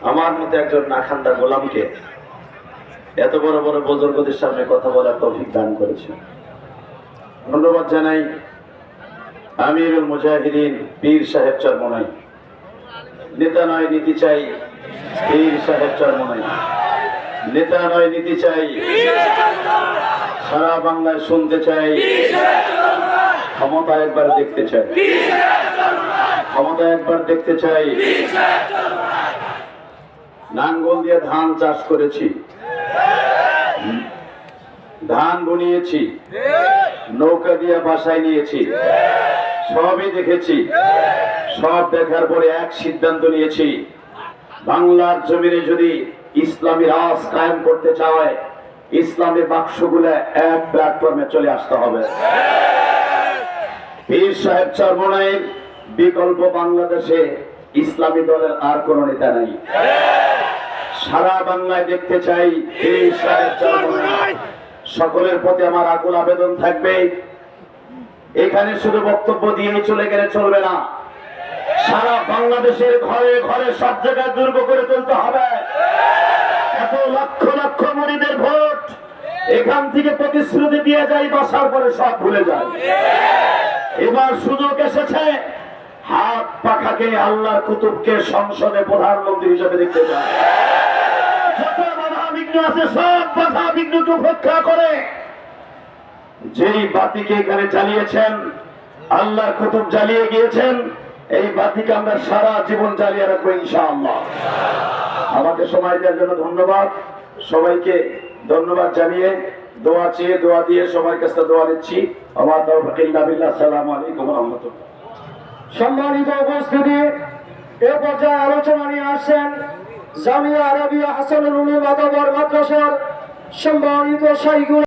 আমার মতো একজন নাখান্দা গোলামকে এত বড় বড় বুজুর্গদের সামনে কথা বলার তৌফিক দান করেছে। ধন্যবাদ জানাই আমিরুল মুজাহিদিন পীর সাহেব চরমনাই। নেতা নয়, নীতি চাই পীর সাহেব চরমনাই। নেতা নয়, নীতি চাই সারা বাংলায় শুনতে চাই। ক্ষমতা একবার দেখতে চাই। ক্ষমতা একবার দেখতে চাই। নাঙ্গল দিয়ে ধান চাষ করেছি। ধান বুনিয়েছি। নৌকা দিয়ে বাসায় নিয়েছি। সবই দেখেছি। সব দেখার পরে এক সিদ্ধান্ত নিয়েছি, বাংলার জমিনে যদি ইসলামী রাজ কায়েম করতে চায়, ইসলামী বাক্সগুলো এক প্ল্যাটফর্মে চলে আসতে হবে। পীর সাহেব চর্মনাইয়ের বিকল্প বাংলাদেশে ইসলামী দলের আর কোন নেতা নাই। সারা বাংলায় দেখতে চাই সকলের প্রতি আমার আকুল আবেদন থাকবে। এখানে শুধু বক্তব্য দিয়েই চলে গেলে চলবে না। সারা বাংলাদেশের ঘরে ঘরে সব জায়গায় দুর্গ করে তুলতে হবে। এত লক্ষ লক্ষ মরিদের ভোট এখান থেকে প্রতিশ্রুতি দিয়ে যায় বসার পরে সব ভুলে যায়। এবার সুযোগ এসেছে। হাত পাখাকে আল্লাহর কুতুবকে সংসদে প্রধানমন্ত্রী হিসেবে দেখতে চায় যেই বাতিকে এখানে জ্বালিয়েছেন, আল্লাহর কুতুব জ্বালিয়ে গিয়েছেন, এই বাতিকে আমরা সারা জীবন জ্বালিয়ে রাখব ইনশাআল্লাহ। আমাকে সময় দেওয়ার জন্য ধন্যবাদ। সবাইকে ধন্যবাদ জানিয়ে দোয়া চেয়ে দোয়া দিয়ে সবার কাছে দোয়া নিচ্ছি। আমার সালাম আলাইকুম রহমতুল্লাহ। সম্মানিত উপস্থিতি, এ পর্যায়ে আলোচনা নিয়ে আসছেন জামিয়া আরবিয়া হাসানুল উলুম আদাবর মাদ্রাসার সম্মানিত শাইখুল